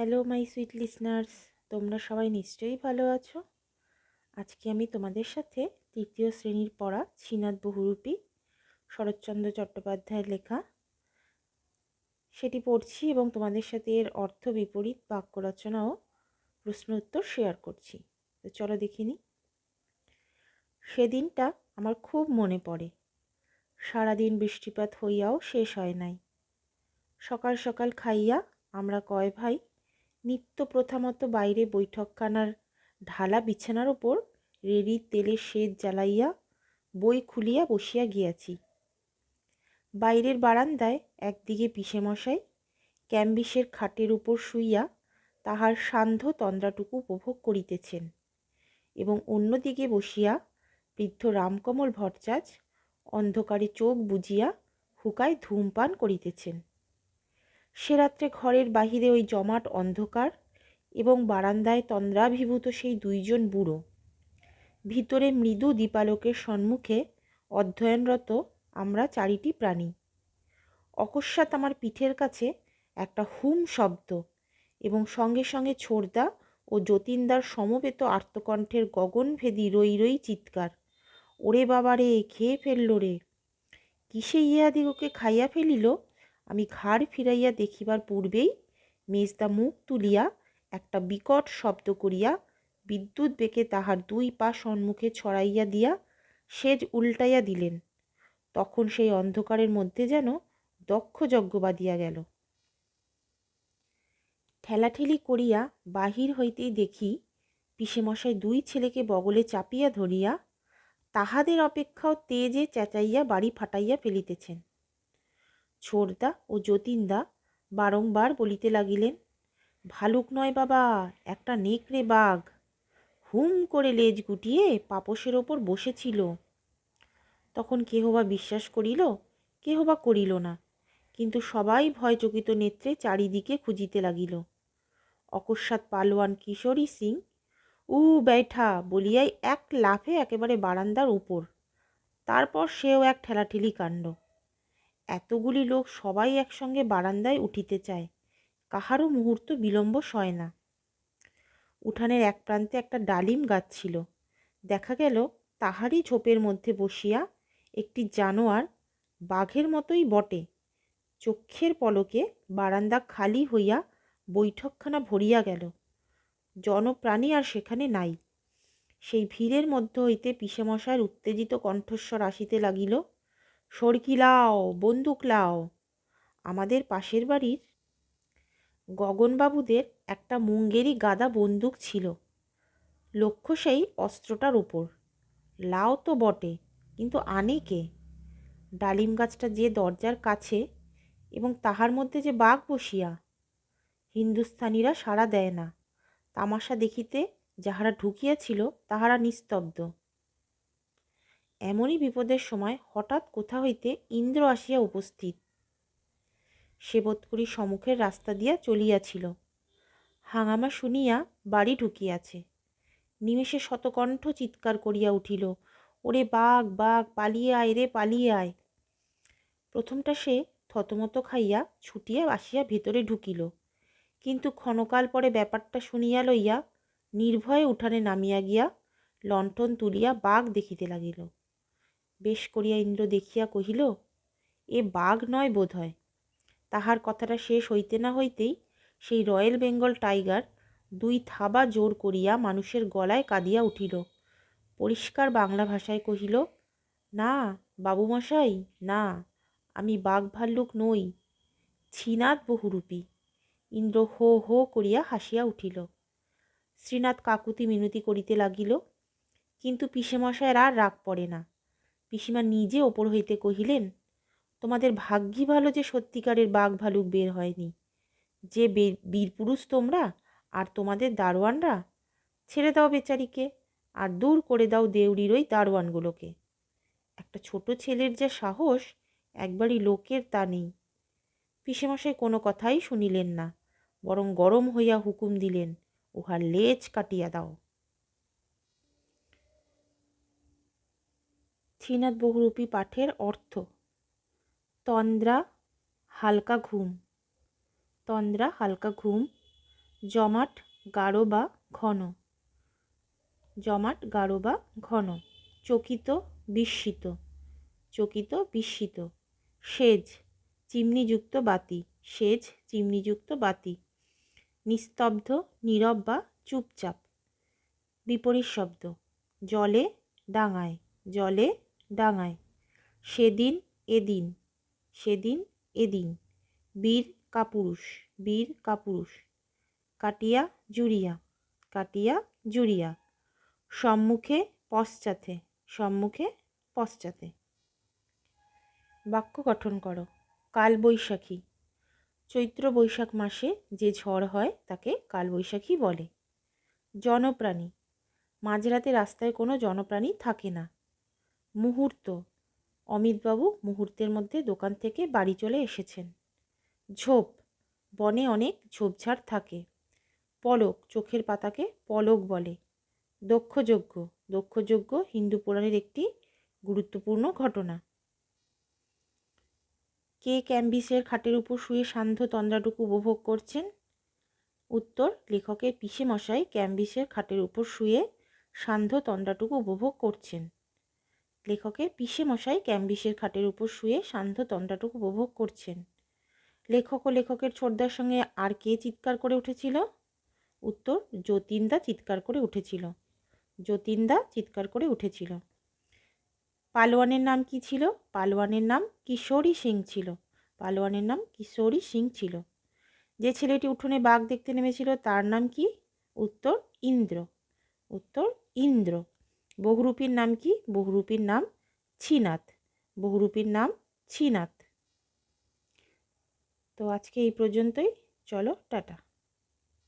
Hello, my sweet listeners. তোমরা সবাই নিশ্চয়ই ভালো আছো? আজকে আমি তোমাদের সাথে তৃতীয় শ্রেণির পড়া শ্রীনাথ বহুরূপী, শরৎচন্দ্র চট্টোপাধ্যায়ের লেখা। সেটি পড়ছি এবং তোমাদের সাথে এর অর্থ বিপরীত বাক্য রচনা ও প্রশ্ন উত্তর শেয়ার করছি। তো চলো দেখিনি সেদিনটা আমার খুব মনে পড়ে। সারাদিন বৃষ্টিপাত হইয়াও শেষ হয় নাই। সকাল সকাল খাইয়া আমরা কয় ভাই নিত্য প্রথা মতো বাইরে বৈঠকখানার ঢালা বিছানার ওপর রেড়ির তেলের সেজ জ্বালাইয়া বই খুলিয়া বসিয়া গিয়াছি। বাইরের বারান্দায় একদিকে পিসেমশাই ক্যাম্বিসের খাটের উপর শুইয়া তাহার সান্ধ্য তন্দ্রাটুকু উপভোগ করিতেছেন এবং অন্যদিকে বসিয়া বৃদ্ধ রামকমল ভট্টাচ অন্ধকারে চোখ বুজিয়া হুকায় ধূমপান করিতেছেন। সে রাত্রে ঘরের বাহিরে ওই জমাট অন্ধকার এবং বারান্দায় তন্দ্রাভিভূত সেই দুইজন বুড়ো। ভিতরে মৃদু দীপালোকের সম্মুখে অধ্যয়নরত আমরা চারিটি প্রাণী। অকস্মাৎ আমার পিঠের কাছে একটা হুম শব্দ এবং সঙ্গে সঙ্গে ছোড়দা ও যতীনদার সমবেত আর্তকণ্ঠের গগনভেদী রই রই চিৎকার। ওরে বাবা রে খেয়ে ফেলল রে? কিসে ইহাদিগকে খাইয়া ফেলিল? আমি ঘাড় ফিরাইয়া দেখিবার পূর্বেই মেজদা মুখ তুলিয়া একটা বিকট শব্দ করিয়া বিদ্যুৎ বেগে তাহার দুই পা সম্মুখে ছড়াইয়া দিয়া সেজ উল্টাইয়া দিলেন। তখন সেই অন্ধকারের মধ্যে যেন দক্ষ যজ্ঞ বাঁধিয়া গেল। ঠেলাঠেলি করিয়া বাহির হইতেই দেখি পিসেমশাই দুই ছেলেকে বগলে চাপিয়া ধরিয়া তাহাদের অপেক্ষাও তেজে চেঁচাইয়া বাড়ি ফাটাইয়া ফেলিতেছেন। ছোড়দা ও যতীনদা বারংবার বলিতে লাগিলেন, ভালুক নয় বাবা, একটা নেকড়ে বাঘ। হুম করে লেজ গুটিয়ে পাপসের ওপর বসেছিল। তখন কেহ বা বিশ্বাস করিল, কেহ বা করিল না। কিন্তু সবাই ভয়চকিত নেত্রে চারিদিকে খুঁজিতে লাগিল। অকস্মাৎ পালোয়ান কিশোরী সিং, উ ব্যাঠা বলিয়াই এক লাফে একেবারে বারান্দার উপর। তারপর সেও এক ঠেলাঠেলি কাণ্ড। এতগুলি লোক সবাই একসঙ্গে বারান্দায় উঠিতে চায়। কাহারও মুহূর্ত বিলম্ব সয় না। উঠানের এক প্রান্তে একটা ডালিম গাছ ছিল। দেখা গেল, তাহারই ঝোপের মধ্যে বসিয়া একটি জানোয়ার বাঘের মতোই বটে। চক্ষের পলকে বারান্দা খালি হইয়া বৈঠকখানা ভরিয়া গেল। জনপ্রাণী আর সেখানে নাই। সেই ভিড়ের মধ্য হইতে পিসেমশায়ের উত্তেজিত কণ্ঠস্বর আসিতে লাগিল সরকি লাও, বন্দুক লাও। আমাদের পাশের বাড়ির গগনবাবুদের একটা মুঙ্গেরি গাদা বন্দুক ছিল। লক্ষ্য সেই অস্ত্রটার উপর। লাও তো বটে, কিন্তু আনে কে? ডালিম গাছটা যে দরজার কাছে এবং তাহার মধ্যে যে বাঘ বসিয়া, হিন্দুস্থানিরা সাড়া দেয় না। তামাশা দেখিতে যাহারা ঢুকিয়াছিল, তাহারা নিস্তব্ধ। এমনই বিপদের সময় হঠাৎ কোথা হইতে ইন্দ্র আসিয়া উপস্থিত। সেবৎকরি সম্মুখের রাস্তা দিয়া চলিয়াছিল। হাঙ্গামা শুনিয়া বাড়ি ঢুকিয়াছে। নিমেষে শতকণ্ঠ চিৎকার করিয়া উঠিল, ওরে বাঘ বাঘ, পালিয়ে আয় রে, পালিয়ে আয়! প্রথমটা সে থতমত খাইয়া ছুটিয়া আসিয়া ভেতরে ঢুকিল। কিন্তু ক্ষণকাল পরে ব্যাপারটা শুনিয়া লইয়া নির্ভয়ে উঠানে নামিয়া গিয়া লণ্ঠন তুলিয়া বাঘ দেখিতে লাগিল। বেশ করিয়া ইন্দ্র দেখিয়া কহিল, এ বাঘ নয় বোধ হয় তাহার কথাটা শেষ হইতে না হইতেই সেই রয়্যাল বেঙ্গল টাইগার দুই থাবা জোর করিয়া মানুষের গলায় কাঁদিয়া উঠিল। পরিষ্কার বাংলা ভাষায় কহিল, না, বাবুমশাই, না, আমি বাঘ ভাল্লুক নই শ্রীনাথ বহুরূপী। ইন্দ্র হো হো করিয়া হাসিয়া উঠিল। শ্রীনাথ কাকুতি মিনতি করিতে লাগিল, কিন্তু পিসেমশায়ের আর রাগ পড়ে না। পিসিমা নিজে ওপর হইতে কহিলেন, তোমাদের ভাগ্যি ভালো যে সত্যিকারের বাঘ ভালুক বের হয়নি। যে বীরপুরুষ তোমরা আর তোমাদের দারোয়ানরা, ছেড়ে দাও বেচারিকে আর দূর করে দাও দেউড়ির ওই দারোয়ানগুলোকে। একটা ছোট ছেলের যা সাহস, একবারই লোকের তা নেই পিসেমশাই কোনো কথাই শুনিলেন না, বরং গরম হইয়া হুকুম দিলেন, উহার লেজ কাটিয়া দাও। শ্রীনাথ বহুরূপী পাঠের অর্থ। তন্দ্রা, হালকা ঘুম। তন্দ্রা, হালকা ঘুম। জমাট, গাঢ় বা ঘন। জমাট, গাঢ় বা ঘন। চকিত, বিস্মিত। চকিত, বিস্মিত। সেজ, চিমনিযুক্ত বাতি। সেজ, চিমনিযুক্ত বাতি। নিস্তব্ধ, নীরব বা চুপচাপ। বিপরীত শব্দ। জলে, ডাঙায়। জলে ডাঙায়। সেদিন এদিন সেদিন এদিন বীর কাপুরুষ বীর কাপুরুষ। কাটিয়া জুড়িয়া কাটিয়া জুড়িয়া। সম্মুখে পশ্চাতে সম্মুখে পশ্চাতে। বাক্য গঠন করো। কালবৈশাখী। চৈত্র বৈশাখ মাসে যে ঝড় হয় তাকে কালবৈশাখী বলে। জনপ্রাণী। মাঝরাতে রাস্তায় কোনো জনপ্রাণী থাকে না। মুহূর্ত। অমিতবাবু মুহূর্তের মধ্যে দোকান থেকে বাড়ি চলে এসেছেন। ঝোপ। বনে অনেক ঝোপঝাড় থাকে। পলক চোখের পাতাকে পলক বলে। দক্ষযজ্ঞ। দক্ষযজ্ঞ হিন্দু পুরাণের একটি গুরুত্বপূর্ণ ঘটনা। কে ক্যাম্বিসের খাটের উপর শুয়ে সান্ধ্য তন্দ্রাটুকু উপভোগ করছেন? উত্তর, লেখকের পিসে মশাই ক্যাম্বিসের খাটের উপর শুয়ে সান্ধ্য তন্দ্রাটুকু উপভোগ করছেন। লেখকের পিসে মশাই ক্যাম্বিসের খাটের উপর শুয়ে সান্ধ্য তন্ডাটুকু উপভোগ করছেন। লেখক ও লেখকের ছোটদার সঙ্গে আর কে চিৎকার করে উঠেছিল? উত্তর, যতীনদা চিৎকার করে উঠেছিল। যতীনদা চিৎকার করে উঠেছিল। পালোয়ানের নাম কি ছিল? পালোয়ানের নাম কিশোরী সিং ছিল। পালোয়ানের নাম কিশোরী সিং ছিল। যে ছেলেটি উঠোনে বাঘ দেখতে নেমেছিল, তার নাম কি? উত্তর, ইন্দ্র। উত্তর, ইন্দ্র। বহুরূপীর নাম কি? বহুরূপীর নাম ছিনাথ বহুরূপীর নাম ছিনাথ তো আজকে এই পর্যন্তই। চলো, টাটা।